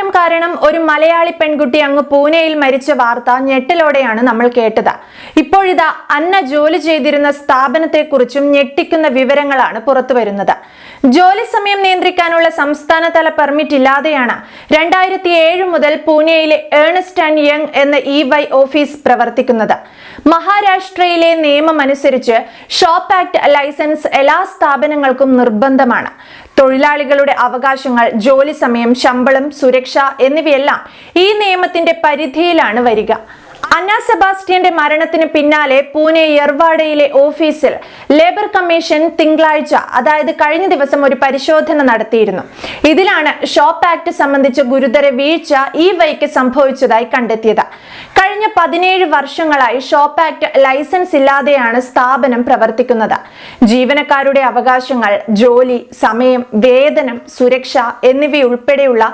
ബലാത്കാരം കാരണം ഒരു മലയാളി പെൺകുട്ടി അങ്ങ് പൂനെയിൽ മരിച്ച വാർത്ത ഞെട്ടലോടെയാണ് നമ്മൾ കേട്ടത്. ഇപ്പോഴിതാ അന്ന ജോലി ചെയ്തിരുന്ന സ്ഥാപനത്തെക്കുറിച്ചും ഞെട്ടിക്കുന്ന വിവരങ്ങളാണ് പുറത്തു വരുന്നത്. ജോലി സമയം നിയന്ത്രിക്കാനുള്ള സംസ്ഥാനതല പെർമിറ്റ് ഇല്ലാതെയാണ് രണ്ടായിരത്തി ഏഴ് മുതൽ പൂനെയിലെ ഏണസ്റ്റ് ആൻഡ് യങ് എന്ന ഇ വൈ ഓഫീസ് പ്രവർത്തിക്കുന്നത്. മഹാരാഷ്ട്രയിലെ നിയമം അനുസരിച്ച് ഷോപ്പ് ആക്ട് ലൈസൻസ് എല്ലാ സ്ഥാപനങ്ങൾക്കും നിർബന്ധമാണ്. തൊഴിലാളികളുടെ അവകാശങ്ങൾ ജോലി സമയം ശമ്പളം സുരക്ഷ എന്നിവയെല്ലാം ഈ നിയമത്തിന്റെ പരിധിയിലാണ് വരിക. അന്ന സെബാസ്റ്റ്യന്റെ മരണത്തിന് പിന്നാലെ പൂനെ യർവാഡയിലെ ഓഫീസിൽ ലേബർ കമ്മീഷൻ തിങ്കളാഴ്ച അതായത് കഴിഞ്ഞ ദിവസം ഒരു പരിശോധന നടത്തിയിരുന്നു. ഇതിലാണ് ഷോപ്പ് ആക്ട് സംബന്ധിച്ച ഗുരുതര വീഴ്ച ഈ വൈക്ക് സംഭവിച്ചതായി കണ്ടെത്തിയത്. കഴിഞ്ഞ പതിനേഴ് വർഷങ്ങളായി ഷോപ്പ് ആക്ട് ലൈസൻസ് ഇല്ലാതെയാണ് സ്ഥാപനം പ്രവർത്തിക്കുന്നത്. ജീവനക്കാരുടെ അവകാശങ്ങൾ ജോലി സമയം വേതനം സുരക്ഷ എന്നിവയുൾപ്പെടെയുള്ള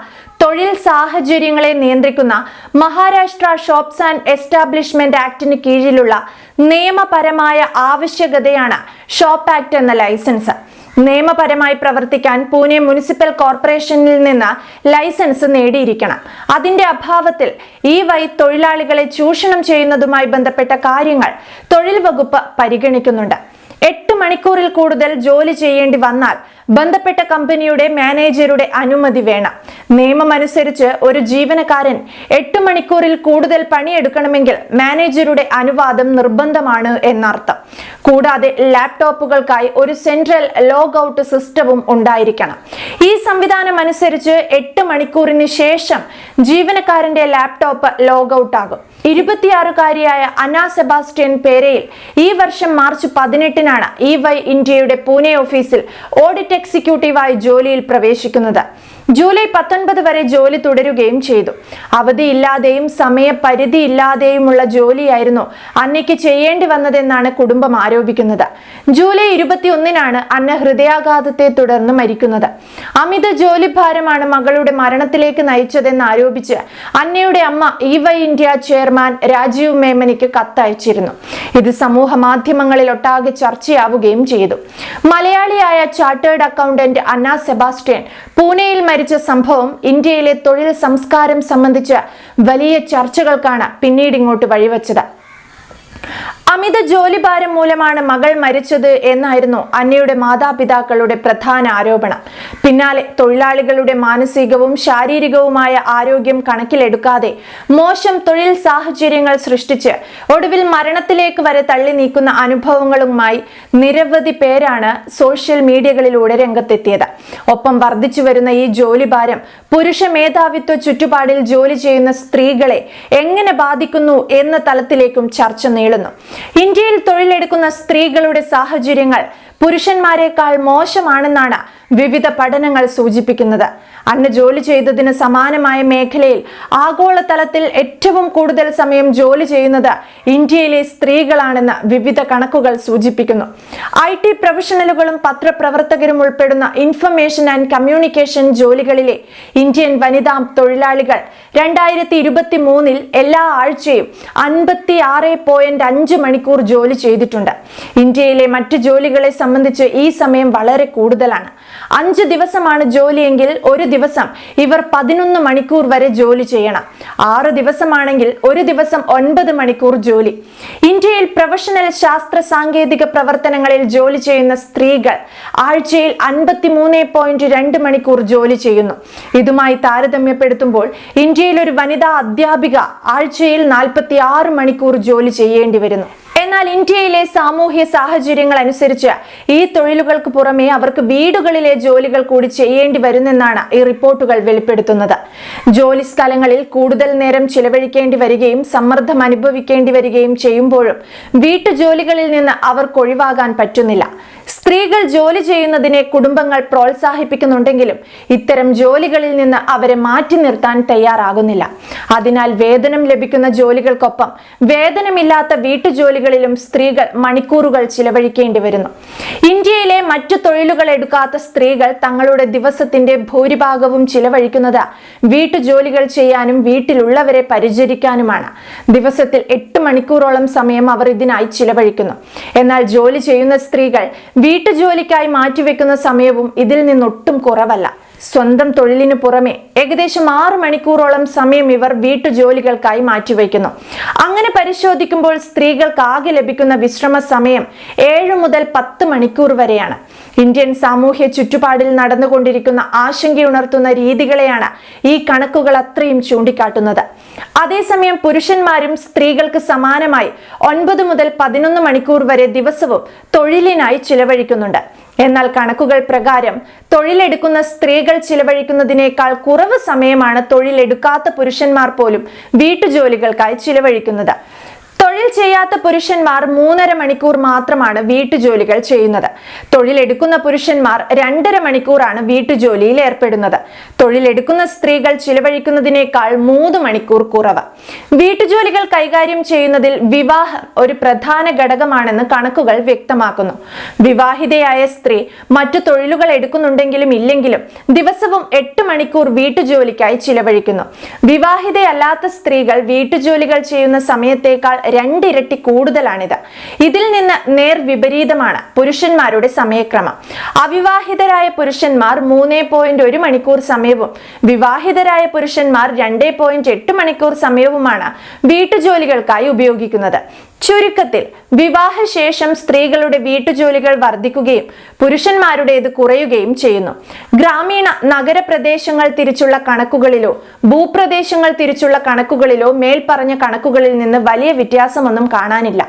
തൊഴിൽ സാഹചര്യങ്ങളെ നിയന്ത്രിക്കുന്ന മഹാരാഷ്ട്ര ഷോപ്സ് ആൻഡ് എസ്റ്റാബ്ലിഷ്മെന്റ് ആക്ടിന് കീഴിലുള്ള നിയമപരമായ ആവശ്യകതയാണ് ഷോപ്പ് ആക്ട് എന്ന ലൈസൻസ്. നിയമപരമായി പ്രവർത്തിക്കാൻ പൂനെ മുനിസിപ്പൽ കോർപ്പറേഷനിൽ നിന്ന് ലൈസൻസ് നേടിയിരിക്കണം. അതിന്റെ അഭാവത്തിൽ ഈ വൈ തൊഴിലാളികളെ ചൂഷണം ചെയ്യുന്നതുമായി ബന്ധപ്പെട്ട കാര്യങ്ങൾ തൊഴിൽ വകുപ്പ് പരിഗണിക്കുന്നുണ്ട്. എട്ട് മണിക്കൂറിൽ കൂടുതൽ ജോലി ചെയ്യേണ്ടി വന്നാൽ ബന്ധപ്പെട്ട കമ്പനിയുടെ മാനേജറുടെ അനുമതി വേണം. നിയമമനുസരിച്ച് ഒരു ജീവനക്കാരൻ എട്ട് മണിക്കൂറിൽ കൂടുതൽ പണിയെടുക്കണമെങ്കിൽ മാനേജറുടെ അനുവാദം നിർബന്ധമാണ് എന്നർത്ഥം. കൂടാതെ ലാപ്ടോപ്പുകൾക്കായി ഒരു സെൻട്രൽ ലോഗ് ഔട്ട് സിസ്റ്റവും ഉണ്ടായിരിക്കണം. ഈ സംവിധാനം അനുസരിച്ച് എട്ട് മണിക്കൂറിന് ശേഷം ജീവനക്കാരന്റെ ലാപ്ടോപ്പ് ലോഗ് ഔട്ട് ആകും ഇരുപത്തിയാറുകാരിയായ അന സെബാസ്റ്റ്യൻ പേരയിൽ ഈ വർഷം മാർച്ച് പതിനെട്ടിനാണ് ഇ വൈ ഇന്ത്യയുടെ പൂനെ ഓഫീസിൽ ഓഡിറ്റ് എക്സിക്യൂട്ടീവായി ജോലിയിൽ പ്രവേശിക്കുന്നത്. ജൂലൈ പത്തൊൻപത് വരെ ജോലി തുടരുകയും ചെയ്തു. അവധിയില്ലാതെയും സമയപരിധി ഇല്ലാതെയുമുള്ള ജോലിയായിരുന്നു അന്നയ്ക്ക് ചെയ്യേണ്ടി വന്നതെന്നാണ് കുടുംബം ആരോപിക്കുന്നത്. ജൂലൈ ഇരുപത്തിയൊന്നിനാണ് അന്ന ഹൃദയാഘാതത്തെ തുടർന്ന് മരിക്കുന്നത്. അമിത ജോലിഭാരമാണ് മകളുടെ മരണത്തിലേക്ക് നയിച്ചതെന്ന് ആരോപിച്ച് അന്നയുടെ അമ്മ E Y India chairman Rajiv മേമനിക്ക് കത്തയച്ചിരുന്നു. ഇത് സമൂഹ മാധ്യമങ്ങളിൽ ഒട്ടാകെ ചർച്ചയാവുകയും ചെയ്തു. മലയാളിയായ ചാർട്ടേഡ് അക്കൗണ്ടന്റ് അന്ന സെബാസ്റ്റ്യൻ പൂനെയിൽ മരിച്ച സംഭവം ഇന്ത്യയിലെ തൊഴിൽ സംസ്കാരം സംബന്ധിച്ച് വലിയ ചർച്ചകൾക്കാണ് പിന്നീട് ഇങ്ങോട്ട് വഴിവെച്ചത്. അമിത ജോലിഭാരം മൂലമാണ് മകൾ മരിച്ചത് എന്നായിരുന്നു അന്നയുടെ മാതാപിതാക്കളുടെ പ്രധാന ആരോപണം. പിന്നാലെ തൊഴിലാളികളുടെ മാനസികവും ശാരീരികവുമായ ആരോഗ്യം കണക്കിലെടുക്കാതെ മോശം തൊഴിൽ സാഹചര്യങ്ങൾ സൃഷ്ടിച്ച് ഒടുവിൽ മരണത്തിലേക്ക് വരെ തള്ളി നീക്കുന്ന അനുഭവങ്ങളുമായി നിരവധി പേരാണ് സോഷ്യൽ മീഡിയകളിലൂടെ രംഗത്തെത്തിയത്. ഒപ്പം വർദ്ധിച്ചു വരുന്ന ഈ ജോലിഭാരം പുരുഷ മേധാവിത്വ ചുറ്റുപാടിൽ ജോലി ചെയ്യുന്ന സ്ത്രീകളെ എങ്ങനെ ബാധിക്കുന്നു എന്ന തലത്തിലേക്കും ചർച്ച നീളുന്നു. ഇന്ത്യയിൽ തൊഴിലെടുക്കുന്ന സ്ത്രീകളുടെ സാഹചര്യങ്ങൾ പുരുഷന്മാരെക്കാൾ മോശമാണെന്നാണ് വിവിധ പഠനങ്ങൾ സൂചിപ്പിക്കുന്നത്. അന്ന് ജോലി ചെയ്തതിന് സമാനമായ മേഖലയിൽ ആഗോളതലത്തിൽ ഏറ്റവും കൂടുതൽ സമയം ജോലി ചെയ്യുന്നത് ഇന്ത്യയിലെ സ്ത്രീകളാണെന്ന് വിവിധ കണക്കുകൾ സൂചിപ്പിക്കുന്നു. ഐ ടി പ്രൊഫഷണലുകളും പത്രപ്രവർത്തകരും ഉൾപ്പെടുന്ന ഇൻഫർമേഷൻ ആൻഡ് കമ്മ്യൂണിക്കേഷൻ ജോലികളിലെ ഇന്ത്യൻ വനിതാ തൊഴിലാളികൾ രണ്ടായിരത്തി ഇരുപത്തി മൂന്നിൽ എല്ലാ ആഴ്ചയും അൻപത്തി ആറ് പോയിന്റ് അഞ്ച് മണിക്കൂർ ജോലി ചെയ്തിട്ടുണ്ട്. ഇന്ത്യയിലെ മറ്റ് ജോലികളെ സംബന്ധിച്ച് ഈ സമയം വളരെ കൂടുതലാണ്. അഞ്ച് ദിവസമാണ് ജോലിയെങ്കിൽ ഒരു ദിവസം ഇവർ പതിനൊന്ന് മണിക്കൂർ വരെ ജോലി ചെയ്യണം. ആറ് ദിവസമാണെങ്കിൽ ഒരു ദിവസം ഒൻപത് മണിക്കൂർ ജോലി. ഇന്ത്യയിൽ പ്രൊഫഷണൽ ശാസ്ത്ര സാങ്കേതിക പ്രവർത്തനങ്ങളിൽ ജോലി ചെയ്യുന്ന സ്ത്രീകൾ ആഴ്ചയിൽ അൻപത്തി മൂന്ന് പോയിന്റ് രണ്ട് മണിക്കൂർ ജോലി ചെയ്യുന്നു. ഇതുമായി താരതമ്യപ്പെടുത്തുമ്പോൾ ഇന്ത്യയിൽ ഒരു വനിതാ അധ്യാപിക ആഴ്ചയിൽ നാൽപ്പത്തി ആറ് മണിക്കൂർ ജോലി ചെയ്യേണ്ടി വരുന്നു. എന്നാൽ ഇന്ത്യയിലെ സാമൂഹ്യ സാഹചര്യങ്ങൾ അനുസരിച്ച് ഈ തൊഴിലുകൾക്ക് പുറമെ അവർക്ക് വീടുകളിലെ ജോലികൾ കൂടി ചെയ്യേണ്ടി വരുന്നെന്നാണ് ഈ റിപ്പോർട്ടുകൾ വെളിപ്പെടുത്തുന്നത്. ജോലി സ്ഥലങ്ങളിൽ കൂടുതൽ നേരം ചിലവഴിക്കേണ്ടി വരികയും സമ്മർദ്ദം അനുഭവിക്കേണ്ടി വരികയും ചെയ്യുമ്പോഴും വീട്ടുജോലികളിൽ നിന്ന് അവർക്ക് ഒഴിവാകാൻ പറ്റുന്നില്ല. സ്ത്രീകൾ ജോലി ചെയ്യുന്നതിനെ കുടുംബങ്ങൾ പ്രോത്സാഹിപ്പിക്കുന്നുണ്ടെങ്കിലും ഇത്തരം ജോലികളിൽ നിന്ന് അവരെ മാറ്റി നിർത്താൻ തയ്യാറാകുന്നില്ല. അതിനാൽ വേതനം ലഭിക്കുന്ന ജോലികൾക്കൊപ്പം വേതനമില്ലാത്ത വീട്ടുജോലികളിലും സ്ത്രീകൾ മണിക്കൂറുകൾ ചിലവഴിക്കേണ്ടി വരുന്നു. ഇന്ത്യയിലെ മറ്റു തൊഴിലുകൾ എടുക്കാത്ത സ്ത്രീകൾ തങ്ങളുടെ ദിവസത്തിന്റെ ഭൂരിഭാഗവും ചിലവഴിക്കുന്നത് വീട്ടുജോലികൾ ചെയ്യാനും വീട്ടിലുള്ളവരെ പരിചരിക്കാനുമാണ്. ദിവസത്തിൽ എട്ട് മണിക്കൂറോളം സമയം അവർ ഇതിനായി ചിലവഴിക്കുന്നു. എന്നാൽ ജോലി ചെയ്യുന്ന സ്ത്രീകൾ വീട്ടുജോലിക്കായി മാറ്റിവെക്കുന്ന സമയവും ഇതിൽ നിന്നൊട്ടും കുറവല്ല. സ്വന്തം തൊഴിലിനു പുറമെ ഏകദേശം ആറ് മണിക്കൂറോളം സമയം ഇവർ വീട്ടുജോലികൾക്കായി മാറ്റിവെക്കുന്നു അങ്ങനെ പരിശോധിക്കുമ്പോൾ സ്ത്രീകൾക്ക് ആകെ ലഭിക്കുന്ന വിശ്രമ സമയം ഏഴ് മുതൽ പത്ത് മണിക്കൂർ വരെയാണ്. ഇന്ത്യൻ സാമൂഹ്യ ചുറ്റുപാടിൽ നടന്നുകൊണ്ടിരിക്കുന്ന ആശങ്കയുണർത്തുന്ന രീതികളെയാണ് ഈ കണക്കുകൾ അത്രയും ചൂണ്ടിക്കാട്ടുന്നത്. അതേസമയം പുരുഷന്മാരും സ്ത്രീകൾക്ക് സമാനമായി ഒൻപത് മുതൽ പതിനൊന്ന് മണിക്കൂർ വരെ ദിവസവും തൊഴിലിനായി ചിലവഴിക്കുന്നുണ്ട്. എന്നാൽ കണക്കുകൾ പ്രകാരം തൊഴിലെടുക്കുന്ന സ്ത്രീകൾ ചിലവഴിക്കുന്നതിനേക്കാൾ കുറവ് സമയമാണ് തൊഴിലെടുക്കാത്ത പുരുഷന്മാർ പോലും വീട്ടുജോലികൾക്കായി ചിലവഴിക്കുന്നത്. തൊഴിൽ ചെയ്യാത്ത പുരുഷന്മാർ മൂന്നര മണിക്കൂർ മാത്രമാണ് വീട്ടുജോലികൾ ചെയ്യുന്നത്. തൊഴിലെടുക്കുന്ന പുരുഷന്മാർ രണ്ടര മണിക്കൂറാണ് വീട്ടുജോലിയിൽ ഏർപ്പെടുന്നത്. തൊഴിലെടുക്കുന്ന സ്ത്രീകൾ ചിലവഴിക്കുന്നതിനേക്കാൾ മൂന്ന് മണിക്കൂർ കുറവ്. വീട്ടുജോലികൾ കൈകാര്യം ചെയ്യുന്നതിൽ വിവാഹം ഒരു പ്രധാന ഘടകമാണെന്ന് കണക്കുകൾ വ്യക്തമാക്കുന്നു. വിവാഹിതയായ സ്ത്രീ മറ്റു തൊഴിലുകൾ എടുക്കുന്നുണ്ടെങ്കിലും ഇല്ലെങ്കിലും ദിവസവും എട്ട് മണിക്കൂർ വീട്ടുജോലിക്കായി ചിലവഴിക്കുന്നു. വിവാഹിതയല്ലാത്ത സ്ത്രീകൾ വീട്ടുജോലികൾ ചെയ്യുന്ന സമയത്തേക്കാൾ രണ്ടിരട്ടി കൂടുതലാണിത്. ഇതിൽ നിന്ന് നേർ വിപരീതമാണ് പുരുഷന്മാരുടെ സമയക്രമം. അവിവാഹിതരായ പുരുഷന്മാർ മൂന്ന് പോയിന്റ് ഒരു മണിക്കൂർ സമയവും വിവാഹിതരായ പുരുഷന്മാർ രണ്ട് പോയിന്റ് എട്ട് മണിക്കൂർ സമയവുമാണ് വീട്ടുജോലികൾക്കായി ഉപയോഗിക്കുന്നത്. ചുരുക്കത്തിൽ വിവാഹശേഷം സ്ത്രീകളുടെ വീട്ടുജോലികൾ വർദ്ധിക്കുകയും പുരുഷന്മാരുടേത് കുറയുകയും ചെയ്യുന്നു. ഗ്രാമീണ നഗരപ്രദേശങ്ങൾ തിരിച്ചുള്ള കണക്കുകളിലോ ഭൂപ്രദേശങ്ങൾ തിരിച്ചുള്ള കണക്കുകളിലോ മേൽപ്പറഞ്ഞ കണക്കുകളിൽ നിന്ന് വലിയ വ്യത്യാസമൊന്നും കാണാനില്ല.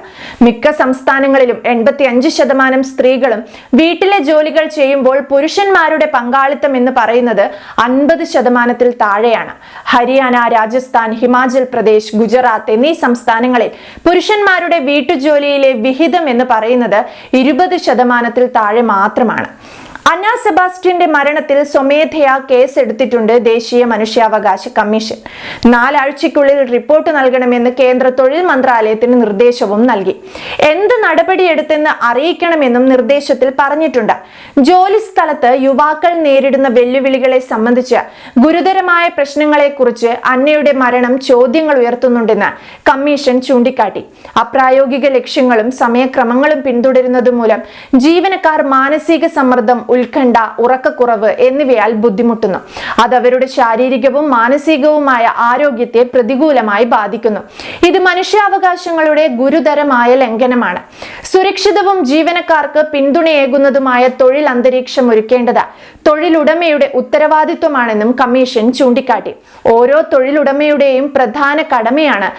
മിക്ക സംസ്ഥാനങ്ങളിലും എൺപത്തി അഞ്ച് ശതമാനം സ്ത്രീകളും വീട്ടിലെ ജോലികൾ ചെയ്യുമ്പോൾ പുരുഷന്മാരുടെ പങ്കാളിത്തം എന്ന് പറയുന്നത് അൻപത് ശതമാനത്തിൽ താഴെയാണ്. ഹരിയാന രാജസ്ഥാൻ ഹിമാചൽ പ്രദേശ് ഗുജറാത്ത് എന്നീ സംസ്ഥാനങ്ങളിൽ പുരുഷന്മാരുടെ വീട്ടുജോലിയിലെ വിഹിതം എന്ന് പറയുന്നത് ഇരുപത് ശതമാനത്തിൽ താഴെ മാത്രമാണ്. അന്ന സെബാസ്റ്റ്യന്റെ മരണത്തിൽ സ്വമേധയാ കേസെടുത്തിട്ടുണ്ട് ദേശീയ മനുഷ്യാവകാശ കമ്മീഷൻ. നാലാഴ്ചയ്ക്കുള്ളിൽ റിപ്പോർട്ട് നൽകണമെന്ന് കേന്ദ്ര തൊഴിൽ മന്ത്രാലയത്തിന് നിർദ്ദേശവും നൽകി. എന്ത് നടപടിയെടുത്തെന്ന് അറിയിക്കണമെന്നും നിർദ്ദേശത്തിൽ പറഞ്ഞിട്ടുണ്ട്. ജോലി സ്ഥലത്ത് യുവാക്കൾ നേരിടുന്ന വെല്ലുവിളികളെ സംബന്ധിച്ച് ഗുരുതരമായ പ്രശ്നങ്ങളെക്കുറിച്ച് അന്നയുടെ മരണം ചോദ്യങ്ങൾ ഉയർത്തുന്നുണ്ടെന്ന് കമ്മീഷൻ ചൂണ്ടിക്കാട്ടി. അപ്രായോഗിക ലക്ഷ്യങ്ങളും സമയക്രമങ്ങളും പിന്തുടരുന്നത് മൂലം ജീവനക്കാർ മാനസിക സമ്മർദ്ദം ഉത്കണ്ഠ ഉറക്കക്കുറവ് എന്നിവയാൽ ബുദ്ധിമുട്ടുന്നു. അത് അവരുടെ ശാരീരികവും മാനസികവുമായ ആരോഗ്യത്തെ പ്രതികൂലമായി ബാധിക്കുന്നു. ഇത് മനുഷ്യാവകാശങ്ങളുടെ ഗുരുതരമായ ലംഘനമാണ്. സുരക്ഷിതവും ജീവനക്കാർക്ക് പിന്തുണയേകുന്നതുമായ തൊഴിൽ അന്തരീക്ഷം ഒരുക്കേണ്ടത് തൊഴിലുടമയുടെ ഉത്തരവാദിത്വമാണെന്നും കമ്മീഷൻ ചൂണ്ടിക്കാട്ടി. ഓരോ തൊഴിലുടമയുടെയും പ്രധാന കടമയാണ്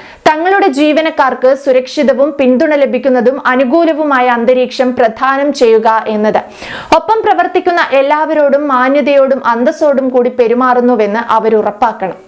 തങ്ങളുടെ ജീവനക്കാർക്ക് സുരക്ഷിതവും പിന്തുണ ലഭിക്കുന്നതും അനുകൂലവുമായ അന്തരീക്ഷം പ്രധാനം ചെയ്യുക എന്നത്. ഒപ്പം പ്രവർത്തിക്കുന്ന എല്ലാവരോടും മാന്യതയോടും അന്തസ്സോടും കൂടി പെരുമാറുന്നുവെന്ന് അവർ ഉറപ്പാക്കണം.